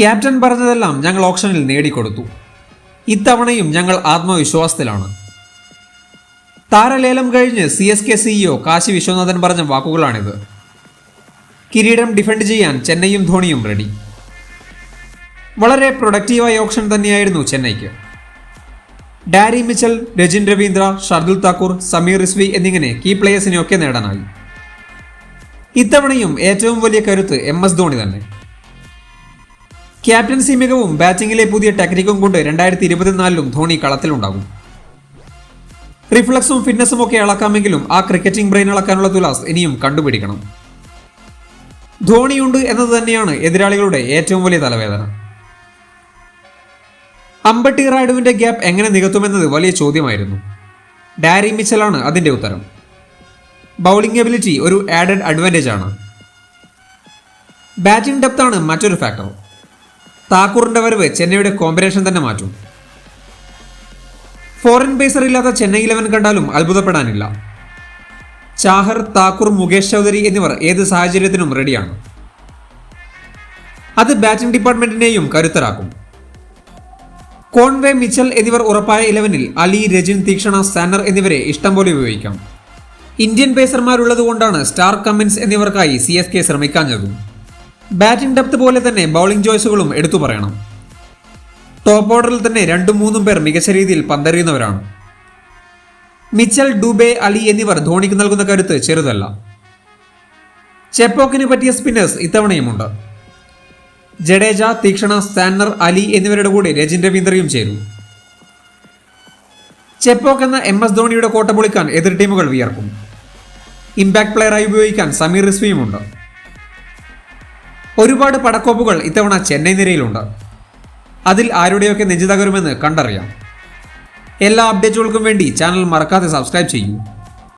Captain പറഞ്ഞതെല്ലാം ഞങ്ങൾ ഓപ്ഷനിൽ നേടിക്കൊടുത്തു. ഇത്തവണയും ഞങ്ങൾ ആത്മവിശ്വാസത്തിലാണ്. താരലേലം കഴിഞ്ഞ് C S K CEO Kashi Viswanathan പറഞ്ഞ വാക്കുകളാണിത്. കിരീടം ഡിഫെൻഡ് ചെയ്യാൻ ചെന്നൈയും ധോണിയും റെഡി. വളരെ പ്രൊഡക്റ്റീവായ ഓപ്ഷൻ തന്നെയായിരുന്നു ചെന്നൈക്ക്. ഡാരി മിച്ചൽ രജിൻ രവീന്ദ്ര ഷർദുൽ താക്കൂർ സമീർ റിസ്വി എന്നിങ്ങനെ കീ പ്ലേയേഴ്സിനെയൊക്കെ നേടാനായി. ഇത്തവണയും ഏറ്റവും വലിയ കരുത്ത് എം എസ് ധോണി തന്നെ. ക്യാപ്റ്റൻസി മികവും ബാറ്റിംഗിലെ പുതിയ ടെക്നിക്കും കൊണ്ട് രണ്ടായിരത്തി ഇരുപത്തിനാലിലും ധോണി കളത്തിലുണ്ടാകും. റിഫ്ലക്സും ഫിറ്റ്നസും ഒക്കെ അളക്കാമെങ്കിലും ആ ക്രിക്കറ്റിംഗ് ബ്രെയിൻ അളക്കാനുള്ള തുലാസ് ഇനിയും കണ്ടുപിടിക്കണം. ധോണിയുണ്ട് എന്നത് തന്നെയാണ് എതിരാളികളുടെ ഏറ്റവും വലിയ തലവേദന. അമ്പട്ടി റായിഡുവിന്റെ ഗ്യാപ്പ് എങ്ങനെ നികത്തുമെന്നത് വലിയ ചോദ്യമായിരുന്നു. ഡാരി മിച്ചലാണ് അതിന്റെ ഉത്തരം. ബൗളിംഗ് എബിലിറ്റി ഒരു ആഡഡ് അഡ്വാന്റേജ് ആണ് ബാറ്റിംഗ് ഡെപ്താണ് മറ്റൊരു ഫാക്ടർ. താക്കൂറിന്റെ വരവ് ചെന്നൈയുടെ കോമ്പിനേഷൻ തന്നെ മാറ്റും. ഫോറിൻ പേസർ ഇല്ലാത്ത ചെന്നൈ ഇലവൻ കണ്ടാലും അത്ഭുതപ്പെടാനില്ല. ചാഹർ താക്കൂർ മുകേഷ് ചൗധരി എന്നിവർ ഏത് സാഹചര്യത്തിനും റെഡിയാണ് അത് ബാറ്റിംഗ് ഡിപ്പാർട്ട്മെന്റിനെയും കരുത്തരാക്കും. കോൺവേ മിച്ചൽ എന്നിവർ ഉറപ്പായ ഇലവനിൽ അലി രജിൻ തീക്ഷണ സാനർ എന്നിവരെ ഇഷ്ടം പോലെ ഉപയോഗിക്കാം. ഇന്ത്യൻ പേസർമാരുള്ളത് കൊണ്ടാണ് സ്റ്റാർ കമ്മിൻസ് എന്നിവർക്കായി സി എസ് കെ ശ്രമിക്കാഞ്ഞതും ബാറ്റിംഗ് ഡെപ്ത് പോലെ തന്നെ ബൗളിംഗ് ചോയ്സുകളും എടുത്തു പറയണം. ടോപ്പ് ഓർഡറിൽ തന്നെ രണ്ടും മൂന്നും പേർ മികച്ച രീതിയിൽ പന്തെറിയുന്നവരാണ്. മിച്ചൽ ഡുബെ അലി എന്നിവർ ധോണിക്ക് നൽകുന്ന കരുത്ത് ചെറുതല്ല. ചെപ്പോക്കിന് പറ്റിയ സ്പിന്നേഴ്സ് ഇത്തവണയുമുണ്ട്. ജഡേജ തീക്ഷണ സ്റ്റാനർ അലി എന്നിവരുടെ കൂടെ രജിൻ രവീന്ദ്രയും ചേരും. ചെപ്പോക്ക് എന്ന എം എസ് ധോണിയുടെ കോട്ട പൊളിക്കാൻ എതിർ ടീമുകൾ വിയർക്കും. ഇമ്പാക്ട് പ്ലെയറായി ഉപയോഗിക്കാൻ സമീർ റിസ്വിയുമുണ്ട്. ഒരുപാട് പടക്കോപ്പുകൾ ഇത്തവണ ചെന്നൈ നിരയിലുണ്ട്. അതിൽ ആരുടെയൊക്കെ നെഞ്ചു തകരുമെന്ന് കണ്ടറിയാം. എല്ലാ അപ്ഡേറ്റുകൾക്കും വേണ്ടി ചാനൽ മറക്കാതെ സബ്സ്ക്രൈബ് ചെയ്യൂ.